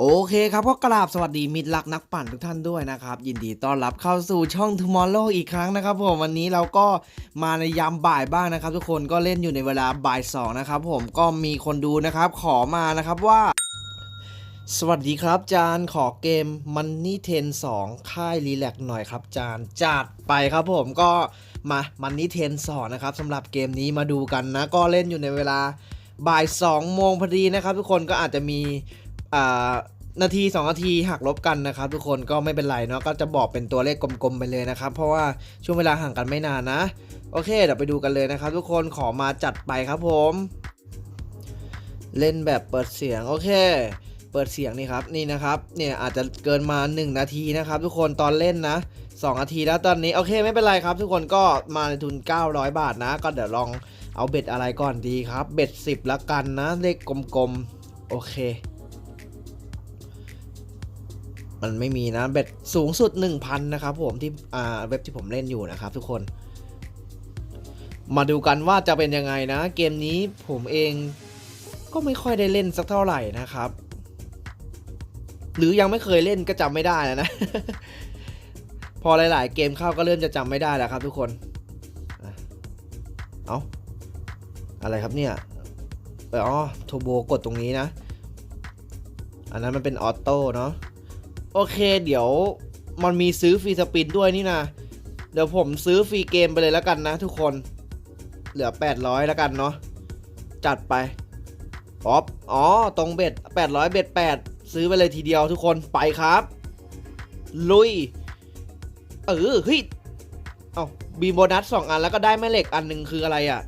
โอเคครับก็กราบสวัสดีมิตรรักนักปั่นทุกท่านด้วยนะครับ ยินดีต้อนรับเข้าสู่ช่อง Tomorrow อีกครั้งนะครับผมวันนี้เราก็มาในยามบ่ายบ้างนะครับ ทุกคนก็เล่นอยู่ในเวลาบ่ายสองนะครับผมก็มีคนดูนะครับขอมานะครับว่า สวัสดีครับจานขอเกม Money 10 2ค่ายรีแลกหน่อยครับจานจัดไปครับผมก็มา Money 10 2นะครับสำหรับเกมนี้มาดูกันนะ ก็เล่นอยู่ในเวลาบ่าย2โมงพอดีนะครับ ทุกคนก็อาจจะมี อ่านาที 2 นาทีหักลบกันนะครับทุกคนก็ไม่เป็นไรเนาะก็จะบอกเป็นตัวเลขกลมๆไปเลยนะครับ เพราะว่าช่วงเวลาห่างกันไม่นานนะ โอเคเดี๋ยวไปดูกันเลยนะครับ ทุกคนขอมาจัดไปครับผม เล่นแบบเปิดเสียงโอเค เปิดเสียงนี่ครับนี่นะครับเนี่ยอาจจะเกินมา 1 นาทีนะครับ ทุกคนตอนเล่นนะ 2 นาทีแล้วตอนนี้โอเคไม่เป็นไรครับ ทุกคนก็มาในทุน 900 บาทนะ ก็เดี๋ยวลองเอาเบ็ดอะไรก่อนดีครับ เบ็ด 10ละกันนะเลขกลมๆโอเค มันไม่มีนะเบ็ดสูงสุด 1,000 นะครับผมที่อ่าเว็บที่ผมเล่นอยู่นะครับทุกคน มาดูกันว่าจะเป็นยังไงนะ เกมนี้ผมเองก็ไม่ค่อยได้เล่นสักเท่าไหร่นะครับ หรือยังไม่เคยเล่นก็จำไม่ได้แล้วนะ พอหลาย ๆ เกมเข้าก็เริ่มจะจำไม่ได้แล้วครับ ทุกคนเอาอะไรครับเนี่ยอออ๋อโทโบกดตรงนี้นะ อันนั้นมันเป็นออโต้เนาะ โอเค เดี๋ยวมันมีซื้อฟรีสปินด้วยนี่นะเดี๋ยวผมซื้อฟรีเกมไปเลยแล้วกันนะทุกคน เหลือ 800 แล้วกันเนาะ จัดไปป๊อปอ๋อ ตรงเบ็ด 800 เบ็ด 8 ซื้อไปเลยทีเดียวทุกคน ไปครับ ลุย เออเฮ้ย เอาบีโบนัสสองอันแล้วก็ได้แม่เหล็กอันหนึ่งคืออะไรอะ่ะ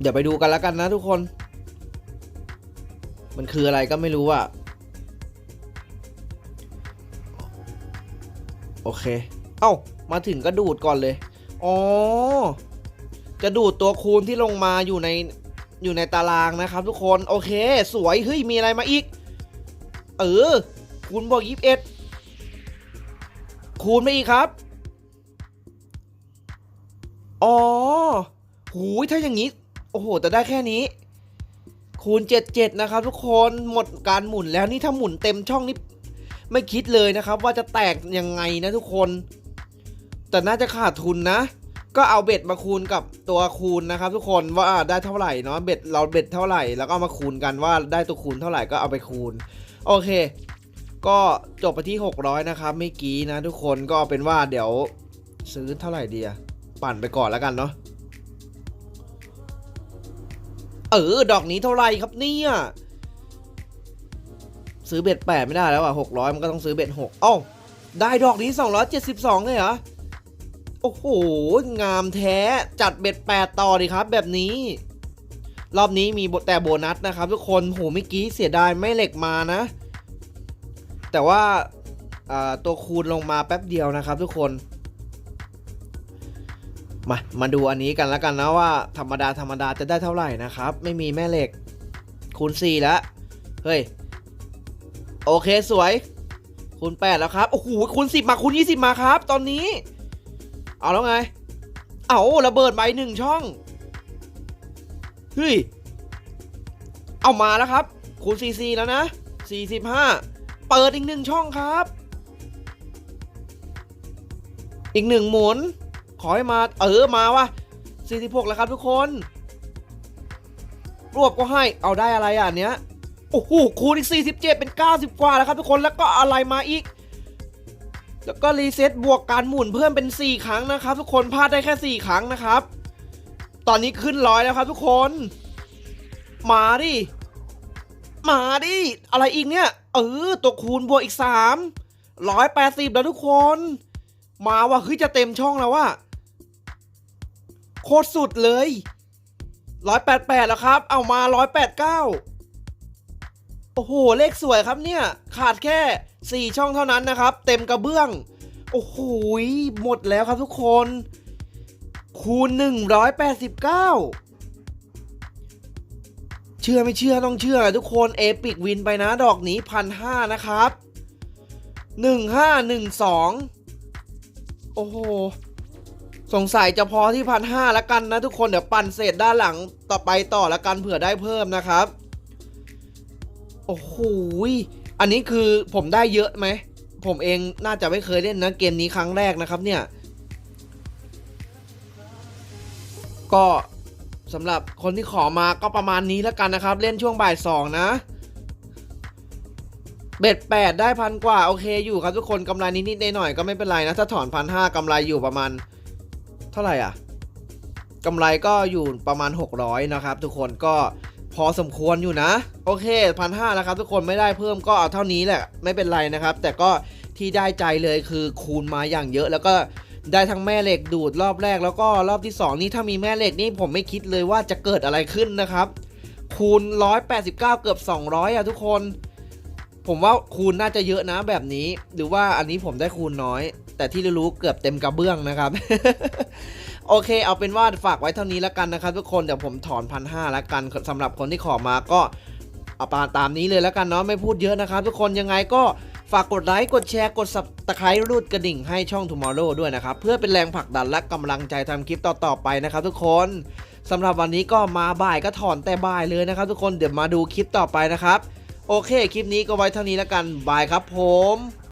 เดี๋ยวไปดูกันแล้วกันนะทุกคน มันคืออะไรก็ไม่รู้อะ่ โอเค เอ้า มาถึงก็ดูดก่อนเลย อ๋อ จะดูดตัวคูณที่ลงมาอยู่ในอยู่ในตารางนะครับทุกคน โอเค สวย เฮ้ย มีอะไรมาอีก เออ คูณบอกยี่สิบเอ็ดคูณไปอีกครับ อ๋อหูยถ้าอย่างนี้ โอ้โห แต่ได้แค่นี้ คูณ77นะครับทุกคน หมดการหมุนแล้วนี่ถ้าหมุนเต็มช่องนี่ ไม่คิดเลยนะครับว่าจะแตกยังไงนะทุกคน แต่น่าจะขาดทุนนะ ก็เอาเบ็ดมาคูณกับตัวคูณนะครับ ทุกคนว่าได้เท่าไหร่เนาะเบ็ดเราเบ็ดเท่าไหร่ แล้วก็ามาคูณกันว่าได้ตัวคูณเท่าไหร่ก็เอาไปคูณ โอเค ก็จบไปที่ 600 นะครับเมื่อกี้นะ ทุกคนก็เอาเป็นว่าเดี๋ยวซื้อเท่าไหร่ดีอะปั่นไปก่อนแล้วกันเนาะเออ ดอกนี้เท่าไหร่ครับเนี่ย ซื้อเบ็ดแปดไม่ได้แล้วอะหกร้อยมันก็ต้องซื้อเบ็ดหกเอ้าได้ดอกนี้สองร้อยเจ็ดสิบสองเลยเหรอ โอ้โห งามแท้จัดเบ็ดแปดต่อดีครับ แบบนี้ รอบนี้มีแต่โบนัสนะครับ ทุกคนโหเมื่อกี้เสียดายไม่เหล็กมานะ แต่ว่าอ่าตัวคูณลงมาแป๊บเดียวนะครับ ทุกคนมา มาดูอันนี้กันแล้วกันนะว่าธรรมดาธรรมดาจะได้เท่าไหร่นะครับ ไม่มีแม่เหล็กคูณ4แล้ว เฮ้ย โอเคสวย คูณ8แล้วครับ โอ้โหคูณ10มาคูณ20มาครับ ตอนนี้ เอาแล้วไง เอาระเบิดไปหนึ่งช่อง เฮ้ย เอามาแล้วครับ คูณ44แล้วนะ45เปิดอีกหนึ่งช่องครับ อีกหนึ่งหมุน ขอให้มา เออมาวะ46 แล้วครับทุกคน รวบก็ให้ เอาได้อะไรอะเนี้ย โอ้โหคูณอีก 47 เป็น 90 กว่าแล้วครับทุกคนแล้วก็อะไรมาอีก แล้วก็รีเซ็ตบวกการหมุนเพิ่มเป็น 4 ครั้งนะครับ ทุกคนพลาดได้แค่ 4 ครั้งนะครับ ตอนนี้ขึ้นร้อยแล้วครับทุกคน มาดิมาดิอะไรอีกเนี่ยเออตัวคูณบวกอีก 3 180 แล้วทุกคน มาว่ะเฮ้ยจะเต็มช่องแล้วว่ะโคตรสุดเลย 188 แล้วครับ เอามา 189 โอ้โห เลขสวยครับเนี่ย ขาดแค่ 4 ช่องเท่านั้นนะครับ เต็มกระเบื้อง โอ้โห หมดแล้วครับทุกคน คูณ 189ชื่อไม่เชื่อต้องเชื่อทุกคนเอปิกวินไปนะดอกนี้พันห้านะครับหนึ่งห้าหนึ่งสองโอ้โห สงสัยจะพอที่พันห้าแล้วกันนะทุกคนเดี๋ยวปั่นเศษด้านหลังต่อไปต่อแล้วกันเผื่อได้เพิ่มนะครับ โอ้โหอันนี้คือผมได้เยอะไหม ผมเองน่าจะไม่เคยเล่นนะเกมนี้ครั้งแรกนะครับเนี่ย ก็สำหรับคนที่ขอมาก็ประมาณนี้แล้วกันนะครับ เล่นช่วงบ่ายสองนะ เบ็ดแปดได้พันกว่า โอเคอยู่ครับทุกคนกำไรนิดๆหน่อยๆก็ไม่เป็นไรนะ ถ้าถอนพันห้ากำไรอยู่ประมาณ เท่าไหร่อะกำไรก็อยู่ประมาณ 600 นะครับ ทุกคนก็ พอสมควรอยู่นะ โอเคพันห้าแล้วครับทุกคนไม่ได้เพิ่มก็เอาเท่านี้แหละ ไม่เป็นไรนะครับ แต่ก็ที่ได้ใจเลยคือคูณมาอย่างเยอะแล้วก็ได้ทั้งแม่เหล็กดูดรอบแรกแล้วก็รอบที่ 2 นี่ถ้ามีแม่เหล็กนี่ผมไม่คิดเลยว่าจะเกิดอะไรขึ้นนะครับ คูณ 189 เกือบ 200อะทุกคน ผมว่าคูณน่าจะเยอะนะแบบนี้ หรือว่าอันนี้ผมได้คูณน้อย แต่ที่รู้ๆเกือบเต็มกระเบื้องนะครับ โอเค เอาเป็นว่าฝากไว้เท่านี้แล้วกันนะครับทุกคนเดี๋ยวผมถอนพันห้าแล้วกันสำหรับคนที่ขอมาก็เอาปาตามนี้เลยแล้วกันเนาะไม่พูดเยอะนะครับทุกคนยังไงก็ฝากกดไลค์ กดแชร์ กด subscribe รูดกระดิ่งให้ช่อง Tomorrow ด้วยนะครับ เพื่อเป็นแรงผลักดันและกำลังใจทำคลิปต่อ ๆ ไปนะครับทุกคนสำหรับวันนี้ก็มาบ่ายก็ถอนแต่บ่ายเลยนะครับทุกคนเดี๋ยวมาดูคลิปต่อไปนะครับ โอเค คลิปนี้ก็ไว้เท่านี้แล้วกันบายครับผม